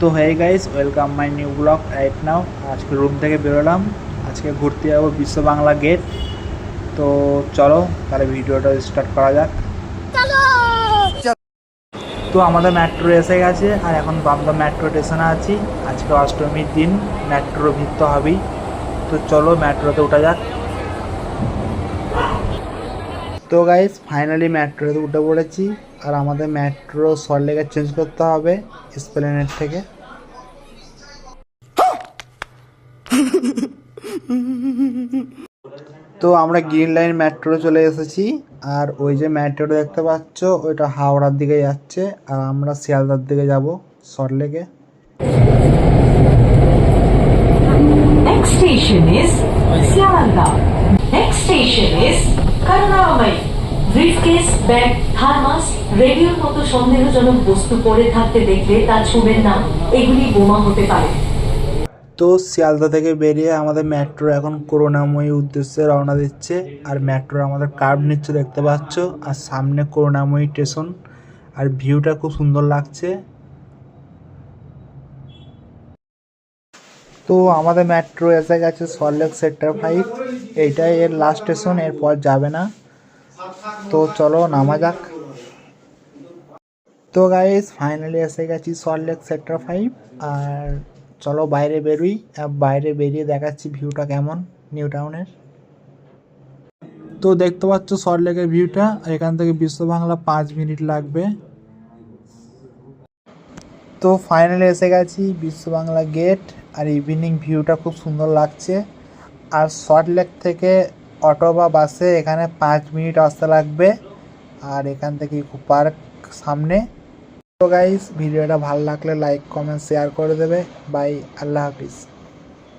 তো হয়ে guys welcome my new blog right now আজকে রুম থেকে বেরোলাম। আজকে ঘুরতে যাব বিশ্ব বাংলা গেট তো চলো তাহলে ভিডিওটা স্টার্ট করা যাক। তো আমাদের মেট্রো এসে গেছে আর এখন বান্দা মেট্রো স্টেশনে আছি। আজকে অষ্টমীর দিন মেট্রো ভিড় তো হবেই। তো চলো মেট্রোতে ওঠা যাক। তো গাইস ফাইনালি মেট্রোতে উঠে পড়েছি। আর আমাদের মেট্রো সল্টলেকে চেঞ্জ করতে হবে স্প্লেনেট থেকে। তো আমরা গ্রিন লাইন মেট্রো চলে এসেছি। আর ওই যে মেট্রো দেখতে পাচ্ছ, ওইটা হাওড়ার দিকে যাচ্ছে। আর আমরা শিয়ালদার দিকে যাব সল্টলেকে Next station is Sialanda. Next station is Karunamai. Briefcase, bag thermos রেডিওর মতো সন্দেহজনক বস্তু পড়ে থাকতে দেখলে তা ছুবেন না এগুলি বোমা হতে পারে। তো শিয়ালদা থেকে বেরিয়ে আমাদের মেট্রো এখন করুণাময়ী উদ্দেশ্যে রওনা দিচ্ছে, আর মেট্রো আমাদের কার্ভ নিচ্ছে দেখতে পাচ্ছ, আর সামনে করুণাময়ী স্টেশন আর ভিউটা খুব সুন্দর লাগছে। তো আমাদের মেট্রো এসে গেছে সল্টলেক সেক্টর ফাইভ এইটাই এর লাস্ট স্টেশন এরপর যাবে না। তো চলো নামা যাক। তো গাইস ফাইনালি এসে গেছি সল্টলেক সেক্টর ফাইভ আর চলো বাইরে বেরোই বাইরে বেরিয়ে দেখাচ্ছি ভিউটা কেমন নিউ টাউনের তো দেখতে পাচ্ছ সল্টলেকের ভিউটা এখান থেকে বিশ্ব বাংলা পাঁচ মিনিট লাগবে। তো ফাইনালি এসে গেছি বিশ্ব বাংলা গেট আর ইভিনিং ভিউটা খুব সুন্দর লাগছে। আর সল্টলেক থেকে অটো বা বাসে এখানে পাঁচ মিনিট আসতে লাগবে। আর এখান থেকে ইকো পার্ক সামনে। তো গাইস ভিডিওটা ভালো লাগলে লাইক কমেন্ট শেয়ার করে দেবে। বাই আল্লাহ হাফিজ।